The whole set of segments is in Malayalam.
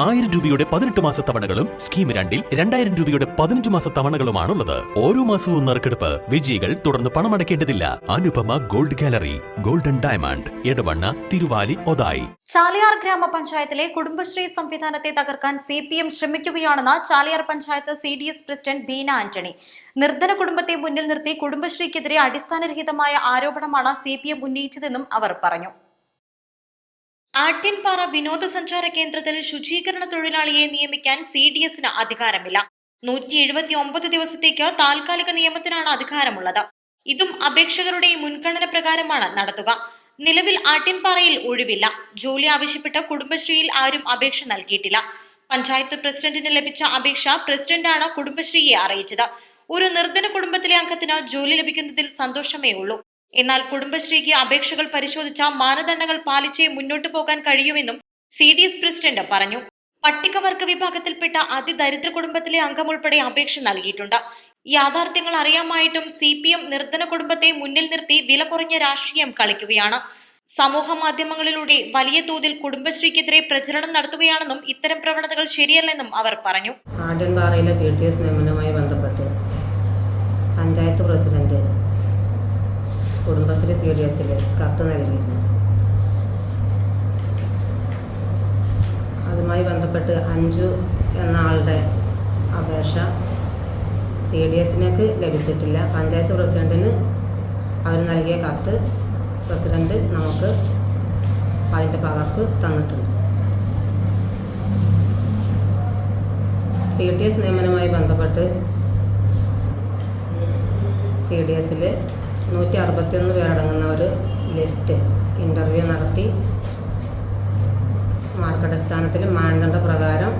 ആയിരം രൂപയുടെ പതിനെട്ട് മാസ തവണകളും സ്കീം രണ്ടിൽ രണ്ടായിരം രൂപയുടെ പതിനഞ്ച് മാസ തവണകളുമാണുള്ളത്. ഓരോ മാസവും നറുക്കെടുപ്പ് വിജയികൾ തുടർന്ന് പണമടയ്ക്കേണ്ടതില്ല. Anupama gold gallery golden diamond Edavanna Thiruvali Othayi. Chaliyar ഗ്രാമപഞ്ചായത്തിലെ കുടുംബശ്രീ സംവിധാനത്തെ തകർക്കാൻ സി പി എം ശ്രമിക്കുകയാണെന്ന് Chaliyar panchayat C D S president Beena Antony. നിർധന കുടുംബത്തെ മുന്നിൽ നിർത്തി കുടുംബശ്രീക്കെതിരെ അടിസ്ഥാനരഹിതമായ ആരോപണമാണ് സി പി എം ഉന്നയിച്ചതെന്നും അവർ പറഞ്ഞു. ആട്ടിൻപാറ വിനോദസഞ്ചാര കേന്ദ്രത്തിൽ ശുചീകരണ തൊഴിലാളിയെ നിയമിക്കാൻ സി ഡി എസിന് അധികാരമില്ല. നൂറ്റി എഴുപത്തി ഒമ്പത് ദിവസത്തേക്ക് താൽക്കാലിക നിയമത്തിനാണ് അധികാരമുള്ളത്. ഇതും അപേക്ഷകരുടെ മുൻഗണന പ്രകാരമാണ് നടത്തുക. നിലവിൽ ആട്ടിൻപാറയിൽ ഒഴിവില്ല. ജോലി ആവശ്യപ്പെട്ട് കുടുംബശ്രീയിൽ ആരും അപേക്ഷ നൽകിയിട്ടില്ല. പഞ്ചായത്ത് പ്രസിഡന്റിന് ലഭിച്ച അപേക്ഷ പ്രസിഡന്റാണ് കുടുംബശ്രീയെ അറിയിച്ചത്. ഒരു നിർധന കുടുംബത്തിലെ അംഗത്തിന് ജോലി ലഭിക്കുന്നതിൽ സന്തോഷമേ ഉള്ളൂ എന്നാൽ കുടുംബശ്രീക്ക് അപേക്ഷകൾ പരിശോധിച്ച മാനദണ്ഡങ്ങൾ പാലിച്ചേ മുന്നോട്ടു പോകാൻ കഴിയുമെന്നും സി ഡി എസ് പ്രസിഡന്റ് പറഞ്ഞു. പട്ടികവർഗ വിഭാഗത്തിൽപ്പെട്ട അതിദരിദ്ര കുടുംബത്തിലെ അംഗം ഉൾപ്പെടെ അപേക്ഷ നൽകിയിട്ടുണ്ട്. യാഥാർത്ഥ്യങ്ങൾ അറിയാമായിട്ടും സി പി എം നിർധന കുടുംബത്തെ മുന്നിൽ നിർത്തി വില കുറഞ്ഞ രാഷ്ട്രീയം കളിക്കുകയാണ്. സമൂഹ മാധ്യമങ്ങളിലൂടെ വലിയ തോതിൽ കുടുംബശ്രീക്കെതിരെ പ്രചരണം നടത്തുകയാണെന്നും ഇത്തരം പ്രവണതകൾ ശരിയല്ലെന്നും അവർ പറഞ്ഞു. ആഢ്യൻപാറയിലെ പി ടി എസ് നിയമനവുമായി ബന്ധപ്പെട്ട് panchayat president Kudumbashree C D എസിൽ കത്ത് നൽകിയിരുന്നു. അതുമായി ബന്ധപ്പെട്ട് അഞ്ചു എന്ന ആളുടെ അപേക്ഷ സി ഡി എസിനേക്ക് ലഭിച്ചിട്ടില്ല. പഞ്ചായത്ത് പ്രസിഡന്റിന് അവർ നൽകിയ കത്ത് പ്രസിഡന്റ് നമുക്ക് അതിന്റെ പകർപ്പ് തന്നിട്ടുണ്ട്. പി ടി എസ് നിയമനവുമായി ബന്ധപ്പെട്ട് സി ഡി എസിൽ നൂറ്റി അറുപത്തിയൊന്ന് പേരടങ്ങുന്ന ഒരു ലിസ്റ്റ് ഇന്റർവ്യൂ നടത്തി. മാർക്കടിസ്ഥാനത്തിൽ മാനദണ്ഡ പ്രകാരം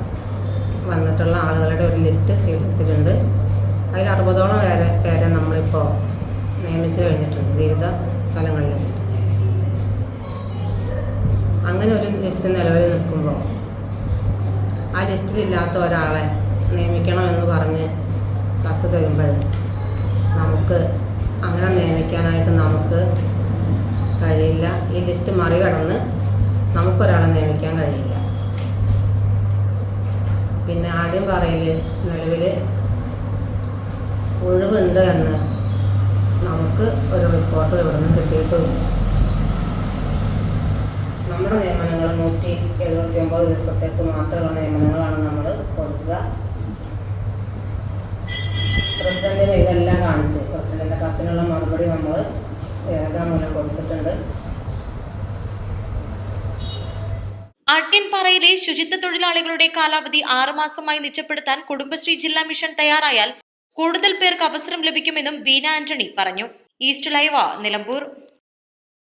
വന്നിട്ടുള്ള ആളുകളുടെ ഒരു ലിസ്റ്റ് സി ഡി എസിലുണ്ട് അതിൽ അറുപതോളം പേരെ പേരെ നമ്മളിപ്പോൾ നിയമിച്ചു കഴിഞ്ഞിട്ടുണ്ട് വിവിധ സ്ഥലങ്ങളിലായിട്ട് അങ്ങനെ ഒരു ലിസ്റ്റ് നിലവിൽ നിൽക്കുമ്പോൾ ആ ലിസ്റ്റിലില്ലാത്ത ഒരാളെ നിയമിക്കണമെന്ന് പറഞ്ഞ് കത്ത് തരുമ്പോൾ നമുക്ക് അങ്ങനെ നിയമിക്കാനായിട്ട് നമുക്ക് കഴിയില്ല. ഈ ലിസ്റ്റ് മറികടന്ന് നമുക്കൊരാളെ നിയമിക്കാൻ കഴിയില്ല. പിന്നെ ആദ്യം പറയൽ നിലവിൽ ഒഴിവുണ്ട് എന്ന് നമുക്ക് ഒരു റിപ്പോർട്ട് ഇവിടെ നിന്ന് കിട്ടിയിട്ടുണ്ട്. നമ്മുടെ നിയമനങ്ങൾ നൂറ്റി എഴുപത്തി ഒമ്പത് ദിവസത്തേക്ക് മാത്രമുള്ള നിയമനങ്ങളാണ് നമ്മൾ കൊടുക്കുക. പ്രസിഡന്റിന് ഇതെല്ലാം കാണിച്ച്. ആട്ടിൻപാറയിലെ ശുചിത്വ തൊഴിലാളികളുടെ കാലാവധി ആറുമാസമായി നിജപ്പെടുത്താൻ കുടുംബശ്രീ ജില്ലാ മിഷൻ തയ്യാറായാൽ കൂടുതൽ പേർക്ക് അവസരം ലഭിക്കുമെന്നും ബീന ആന്റണി പറഞ്ഞു. East live Nilambur.